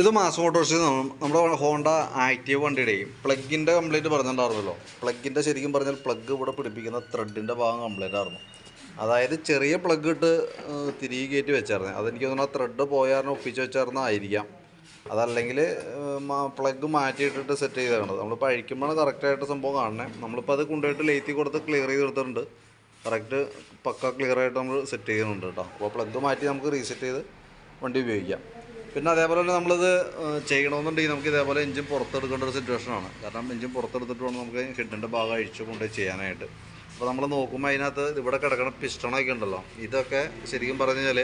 ഇത് മാസ് മോട്ടോഴ്സിൽ നമ്മുടെ Honda active വണ്ടിയുടെ പ്ലഗിന്റെ കംപ്ലൈന്റ് പറഞ്ഞിട്ടുണ്ടായിരുന്നല്ലോ. പ്ലഗിന്റെ ശരിക്കും പറഞ്ഞാൽ പ്ലഗ് ഇവിടെ പിടിപ്പിക്കുന്ന ത്രെഡിന്റെ ഭാഗം കംപ്ലൈന്റ് ആയിരുന്നു. അതായത് ചെറിയ പ്ലഗ് ഇട്ട് തിരികെ കയറ്റി വെച്ചായിരുന്നു. അതെനിക്ക് തോന്നുന്നു ആ ത്രെഡ് പോയാറിന് ഒപ്പിച്ച് വെച്ചായിരുന്നായിരിക്കാം. അതല്ലെങ്കിൽ പ്ലഗ് മാറ്റിയിട്ടിട്ട് സെറ്റ് ചെയ്തേക്കണത് നമ്മളിപ്പോൾ അഴിക്കുമ്പോഴാണ് കറക്റ്റായിട്ട് സംഭവം കാണണേ നമ്മളിപ്പോൾ അത് കൊണ്ടുപോയിട്ട് ലേത്തി കൊടുത്ത് ക്ലിയർ ചെയ്ത് എടുത്തിട്ടുണ്ട് കറക്റ്റ് പക്ക ക്ലിയറായിട്ട് നമ്മൾ സെറ്റ് ചെയ്യുന്നുണ്ട് കേട്ടോ. അപ്പോൾ പ്ലഗ് മാറ്റി നമുക്ക് റീസെറ്റ് ചെയ്ത് വണ്ടി ഉപയോഗിക്കാം. പിന്നെ അതേപോലെ തന്നെ നമ്മളിത് ചെയ്യണമെന്നുണ്ടെങ്കിൽ നമുക്ക് ഇതേപോലെ എഞ്ചിൻ പുറത്തെടുക്കേണ്ട ഒരു സിറ്റുവേഷനാണ്. കാരണം എഞ്ചിൻ പുറത്തെടുത്തിട്ട് വേണം നമുക്ക് ഹെഡിന്റെ ഭാഗം അഴിച്ചു കൊണ്ട് ചെയ്യാനായിട്ട്. അപ്പോൾ നമ്മൾ നോക്കുമ്പോൾ അതിനകത്ത് ഇവിടെ കിടക്കണ പിസ്റ്റണൊക്കെ ഉണ്ടല്ലോ. ഇതൊക്കെ ശരിക്കും പറഞ്ഞു കഴിഞ്ഞാൽ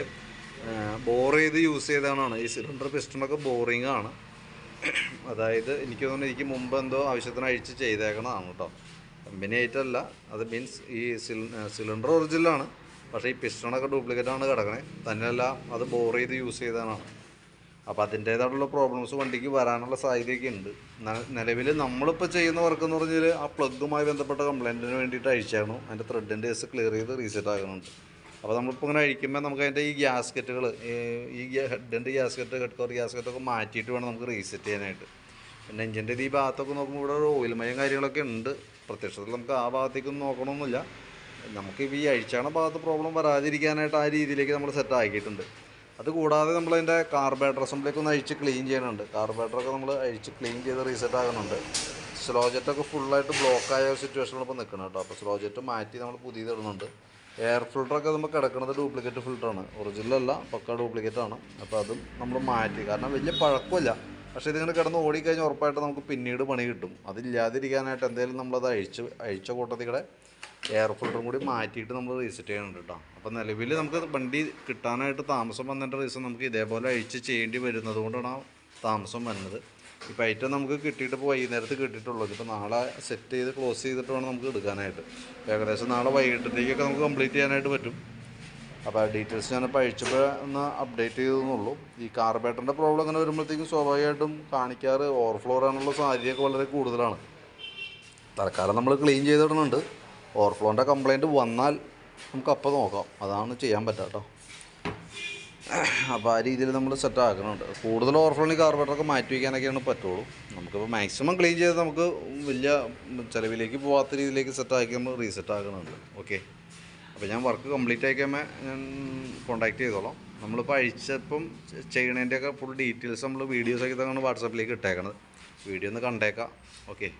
ബോർ ചെയ്ത് യൂസ് ചെയ്തതാണ് ഈ സിലിണ്ടർ പിസ്റ്റണൊക്കെ ബോറിങ് ആണ്. അതായത് എനിക്ക് തോന്നുന്നു എനിക്ക് മുമ്പ് എന്തോ ആവശ്യത്തിന് അഴിച്ച് ചെയ്തേക്കണതാണ് കേട്ടോ. കമ്പനി ആയിട്ടല്ല. അത് മീൻസ് ഈ സിലിണ്ടർ ഒറിജിനലാണ് പക്ഷേ ഈ പിസ്റ്റണൊക്കെ ഡ്യൂപ്ലിക്കേറ്റ് ആണ് കിടക്കണേ. തന്നെയല്ല അത് ബോർ ചെയ്ത് യൂസ് ചെയ്തതാണ് അപ്പോൾ അതിന്റേതായിട്ടുള്ള പ്രോബ്ലംസ് വണ്ടിക്ക് വരാനുള്ള സാധ്യതയൊക്കെ ഉണ്ട്. നിലവിൽ നമ്മളിപ്പോൾ ചെയ്യുന്ന വർക്ക് എന്ന് പറഞ്ഞാൽ ആ പ്ലഗുമായി ബന്ധപ്പെട്ട കംപ്ലയിന്റിന് വേണ്ടിയിട്ട് അഴിച്ചാണ് അതിന്റെ ത്രെഡിന്റെ കേസ് ക്ലിയർ ചെയ്ത് റീസെറ്റ് ആകുന്നുണ്ട്. അപ്പോൾ നമ്മളിപ്പോൾ ഇങ്ങനെ അഴിക്കുമ്പോൾ നമുക്ക് അതിന്റെ ഈ ഗ്യാസ്കറ്റുകൾ ഈ ഹെഡിന്റെ ഗ്യാസ്കറ്റ് ഹെഡ് കവർ ഗ്യാസ്കറ്റൊക്കെ മാറ്റിയിട്ട് വേണം നമുക്ക് റീസെറ്റ് ചെയ്യാനായിട്ട്. പിന്നെ എഞ്ചിന്റെ ഈ ഭാഗത്തൊക്കെ നോക്കുമ്പോൾ ഇവിടെ ഒരു ഓയിൽ മയം കാര്യങ്ങളൊക്കെ ഉണ്ട്. പ്രത്യക്ഷത്തിൽ നമുക്ക് ആ ഭാഗത്തേക്കൊന്നും നോക്കണമെന്നില്ല നമുക്ക് ഈ അഴിച്ചാണ ഭാഗത്ത് പ്രോബ്ലം വരാതിരിക്കാനായിട്ട് ആ രീതിയിലേക്ക് നമ്മൾ സെറ്റ് ആക്കിയിട്ടുണ്ട്. അത് കൂടാതെ നമ്മളതിന്റെ കാർബേറ്റർ അസംബ്ലിയൊക്കെ ഒന്ന് അഴിച്ച് ക്ലീൻ ചെയ്യണുണ്ട് കാർബേറ്ററൊക്കെ നമ്മൾ അഴിച്ച് ക്ലീൻ ചെയ്ത് റീസെറ്റ് ആകുന്നുണ്ട് സ്ലോ ജെറ്റൊക്കെ ഫുള്ളായിട്ട് ബ്ലോക്കായ ഒരു സിറ്റുവേഷനാണ് ഇപ്പോൾ നിൽക്കുന്നത് കേട്ടോ. അപ്പോൾ സ്ലോ ജെറ്റ് മാറ്റി നമ്മൾ പുതിയത് ഇടുന്നുണ്ട്. എയർ ഫിൽട്ടറൊക്കെ നമുക്ക് കിടക്കുന്നത് ഡ്യൂപ്ലിക്കേറ്റ് ഫിൽറ്ററാണ് ഒറിജിനലല്ല പക്ക ഡ്യൂപ്ലിക്കേറ്റ് ആണ്. അപ്പോൾ അതും നമ്മൾ മാറ്റി. കാരണം വലിയ പഴക്കമില്ല. പക്ഷേ ഇതിങ്ങനെ കിടന്ന് ഓടിക്കഴിഞ്ഞാൽ ഉറപ്പായിട്ട് നമുക്ക് പിന്നീട് പണി കിട്ടും. അതില്ലാതിരിക്കാനായിട്ട് എന്തെങ്കിലും നമ്മളത് അഴിച്ച് അഴിച്ച കൂട്ടത്തിൽ കൂടെ എയർ ഫിൽറ്ററും കൂടി മാറ്റിയിട്ട് നമ്മൾ റീസെറ്റ് ചെയ്യുന്നുണ്ട് കേട്ടോ അപ്പോൾ നിലവിൽ നമുക്ക് വണ്ടി കിട്ടാനായിട്ട് താമസം വന്നതിന്റെ റീസൺ നമുക്ക് ഇതേപോലെ അഴിച്ച് ചെയ്യേണ്ടി വരുന്നത് കൊണ്ടാണ് താമസം വരുന്നത് ഇപ്പോൾ ഐറ്റം നമുക്ക് കിട്ടിയിട്ട് ഇപ്പോൾ വൈകുന്നേരത്ത് കിട്ടിയിട്ടുള്ളൂ. ഇപ്പോൾ നാളെ സെറ്റ് ചെയ്ത് ക്ലോസ് ചെയ്തിട്ട് വേണം നമുക്ക് എടുക്കാനായിട്ട്. ഏകദേശം നാളെ വൈകിട്ടത്തേക്കൊക്കെ നമുക്ക് കംപ്ലീറ്റ് ചെയ്യാനായിട്ട് പറ്റും. അപ്പോൾ ഡീറ്റെയിൽസ് ഞാനിപ്പോൾ അഴിച്ചപ്പോൾ ഒന്ന് അപ്ഡേറ്റ് ചെയ്തെന്നുള്ളൂ ഈ കാർബേറ്ററിന്റെ പ്രോബ്ലം അങ്ങനെ വരുമ്പോഴത്തേക്കും സ്വാഭാവികമായിട്ടും കാണിക്കാറ് ഓവർഫ്ലോ ആണുള്ള സാധ്യതയൊക്കെ വളരെ കൂടുതലാണ്. തൽക്കാലം നമ്മൾ ക്ലീൻ ചെയ്തിടുന്നുണ്ട് ഓവർഫ്ലോന്റെ കംപ്ലൈന്റ് വന്നാൽ നമുക്ക് അപ്പോൾ നോക്കാം. അതാണ് ചെയ്യാൻ പറ്റുക കേട്ടോ. അപ്പോൾ ആ രീതിയിൽ നമ്മൾ സെറ്റ് ആക്കുന്നുണ്ട് കൂടുതൽ ഓവർഫ്ലോണി കാർബറൊക്കെ മാറ്റി വയ്ക്കാനൊക്കെയാണ് പറ്റുള്ളൂ. നമുക്കിപ്പോൾ മാക്സിമം ക്ലീൻ ചെയ്ത് നമുക്ക് വലിയ ചിലവിലേക്ക് പോകാത്ത രീതിയിലേക്ക് സെറ്റ് ആക്കി നമ്മൾ റീസെറ്റ് ആക്കുന്നുണ്ട് ഓക്കെ അപ്പോൾ ഞാൻ വർക്ക് കംപ്ലീറ്റ് ആക്കിയാൽ ഞാൻ കോൺടാക്ട് ചെയ്തോളാം. നമ്മളിപ്പോൾ അഴിച്ചപ്പം ചെയ്യണതിന്റെയൊക്കെ ഫുൾ ഡീറ്റെയിൽസ് നമ്മൾ വീഡിയോസ് ഒക്കെ തന്നെ വാട്സാപ്പിലേക്ക് ഇട്ടേക്കണത്. വീഡിയോ ഒന്ന് കണ്ടേക്കാം. ഓക്കെ